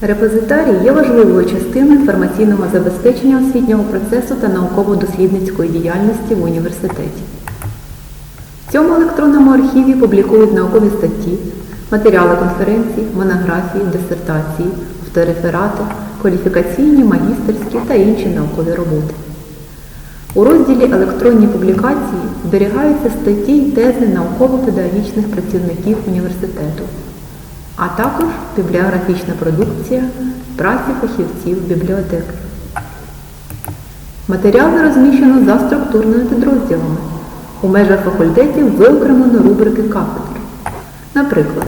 Репозитарій є важливою частиною інформаційного забезпечення освітнього процесу та науково-дослідницької діяльності в університеті. В цьому електронному архіві публікують наукові статті, матеріали конференцій, монографії, дисертації, автореферати, кваліфікаційні, магістерські та інші наукові роботи. У розділі Електронні публікації зберігаються статті й тези науково-педагогічних працівників університету, а також бібліографічна продукція праці фахівців бібліотеки. Матеріали розміщено за структурними підрозділами. У межах факультетів виокремлено рубрики кафедр. Наприклад,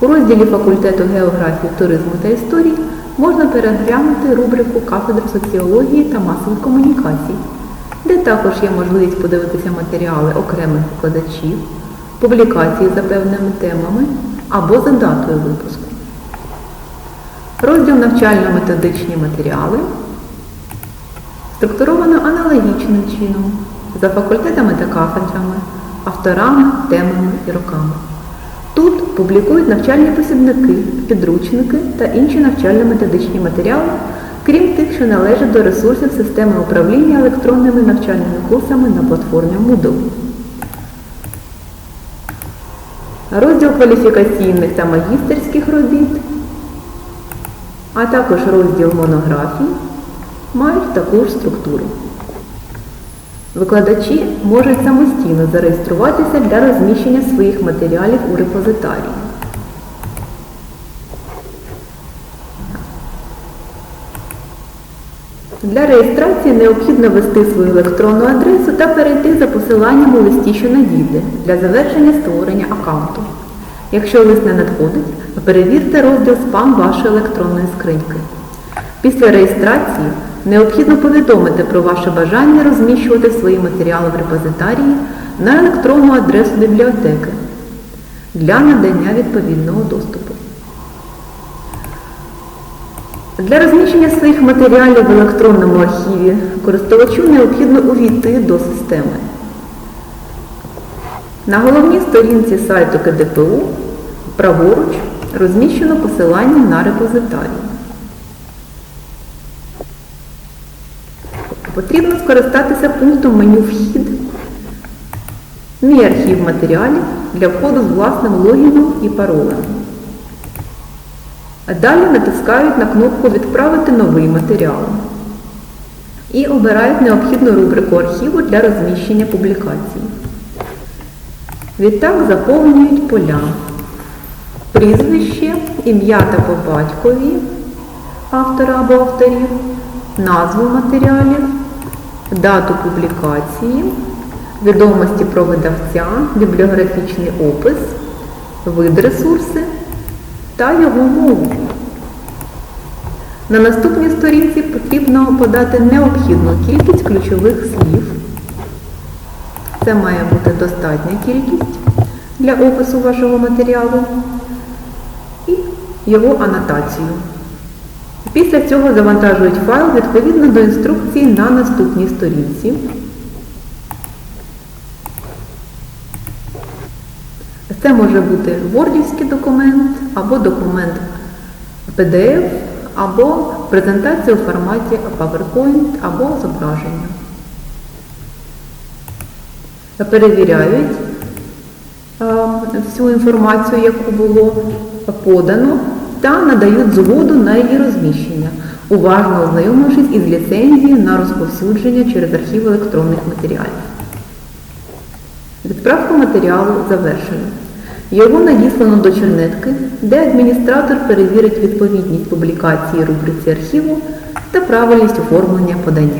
у розділі факультету географії, туризму та історії можна переглянути рубрику кафедр соціології та масових комунікацій, де також є можливість подивитися матеріали окремих викладачів, публікації за певними темами або за датою випуску. Розділ навчально-методичні матеріали структуровано аналогічним чином за факультетами та кафедрами, авторами, темами і роками. Тут публікують навчальні посібники, підручники та інші навчально-методичні матеріали, крім тих, що належать до ресурсів системи управління електронними навчальними курсами на платформі Moodle. Розділ кваліфікаційних та магістерських робіт, а також розділ монографій мають таку ж структуру. Викладачі можуть самостійно зареєструватися для розміщення своїх матеріалів у репозитарії. Для реєстрації необхідно ввести свою електронну адресу та перейти за посиланням у листі, що надійде, для завершення створення аккаунту. Якщо лист не надходить, перевірте розділ спам вашої електронної скриньки. Після реєстрації необхідно повідомити про ваше бажання розміщувати свої матеріали в репозитарії на електронну адресу бібліотеки для надання відповідного доступу. Для розміщення своїх матеріалів в електронному архіві користувачу необхідно увійти до системи. На головній сторінці сайту КДПУ праворуч розміщено посилання на репозитарій. Потрібно скористатися пунктом меню Вхід, Мій архів матеріалів для входу з власним логіном і паролем. А Далі натискають на кнопку Відправити новий матеріал і обирають необхідну рубрику архіву для розміщення публікацій. Відтак заповнюють поля. Прізвище, ім'я та по батькові автора або авторів, назву матеріалів, дату публікації, відомості про видавця, бібліографічний опис, вид ресурси та його мову. На наступній сторінці потрібно подати необхідну кількість ключових слів. Це має бути достатня кількість для опису вашого матеріалу і його анотацію. Після цього завантажують файл відповідно до інструкції на наступній сторінці. Це може бути вордівський документ, або документ PDF, або презентація у форматі PowerPoint, або зображення. Перевіряють е, всю інформацію, яку було подано, та надають згоду на її розміщення, уважно ознайомившись із ліцензією на розповсюдження через архів електронних матеріалів. Відправка матеріалу завершена. Його надіслано до чернетки, де адміністратор перевірить відповідність публікації рубриці архіву та правильність оформлення подання.